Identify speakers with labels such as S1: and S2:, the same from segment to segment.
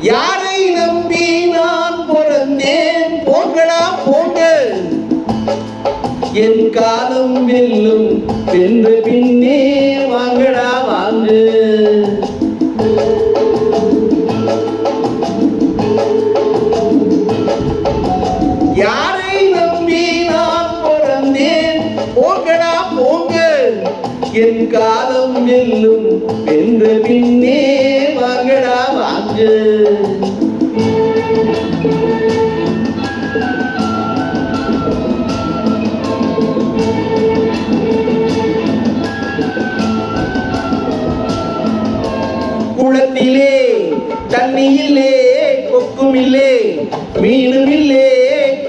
S1: யாரை நம்பி நான் பிறந்தேன்? போங்கடா போங்க. என் காலம் வெல்லும் வென்ற பின்னே வாங்கடா வாங்கு. யாரை நம்பி நான் பிறந்தேன்? போங்கடா போங்க. என் காலம் வெல்லும் வென்ற பின்னே வாங்கடா வாங்கு. தண்ணியிலே கொக்குமில்லே மீனுமில்லே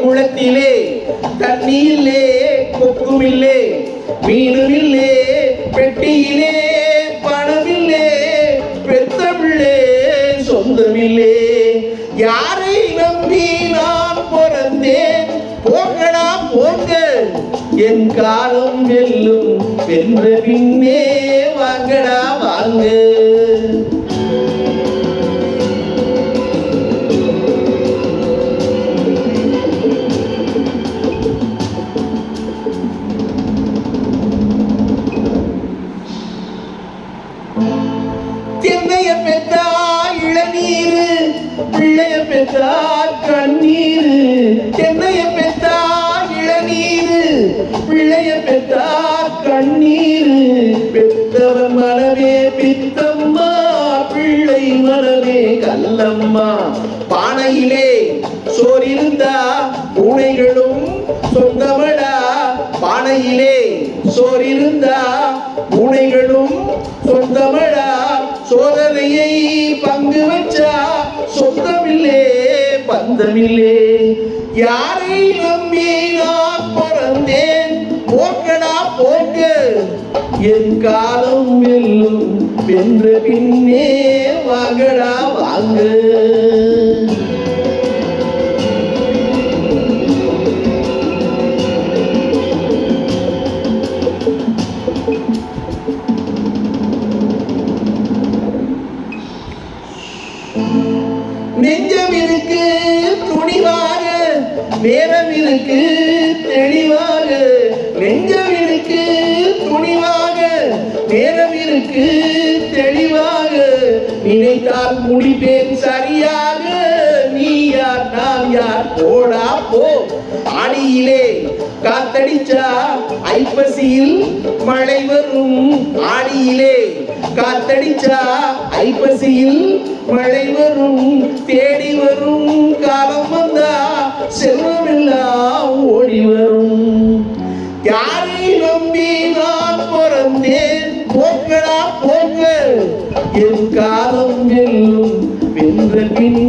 S1: குளத்திலே தண்ணியிலே கொக்குமில்லே மீனுமில்லே பெட்டியிலே பணமில்லே பெத்தமில்லே சொந்தமில்லே. யாரை நம்பி நான் பிறந்தேன்? போகடா போங்க. என் காலம் வெல்லும் வென்ற பின்னே வாங்கடா வாங்க. பிள்ளைய பெற்றா கண்ணீர். என்னைய பெற்றா இளநீர். பிள்ளைய பெற்றா கண்ணீர். பெற்றவர் மனமே பித்தம்மா பிள்ளை மனமே கல்லம்மா. பானையிலே சோறிருந்தா பூனைகளும் சொந்தமடா. பானையிலே சோறிருந்தா பூனைகளும் சொந்தமடா. சோதனையை பங்கு வச்சா சொந்தமில்லே பந்தமில்லே. யாரை நம்பி நான் பிறந்தேன்? போக்கடா போக்க. என் காலம் வெல்லும் வென்ற பின்னே வாங்கடா வாங்க. நேரம் தெளிவாக நெஞ்சம் துணிவாக நேரம் தெளிவாக. நினைத்தால் முடிப்பேன் சரியாக நீ யார் நான் யார்? போடா போ. ஆடியிலே காத்தடிச்சா ஐப்பசியில் மழை வரும். ஆடியிலே காத்தடிச்சா ஐப்பசியில் மழை வரும். தேடி வரும்.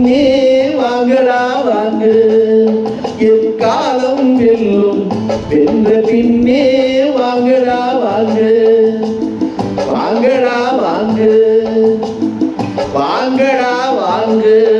S1: காலமே வாங்கடா வாங்கு. என் காலம் வெல்லும். வென்ற பின்னே வாங்கடா வாங்கு. வாங்கடா வாங்கு. வாங்கடா வாங்கு.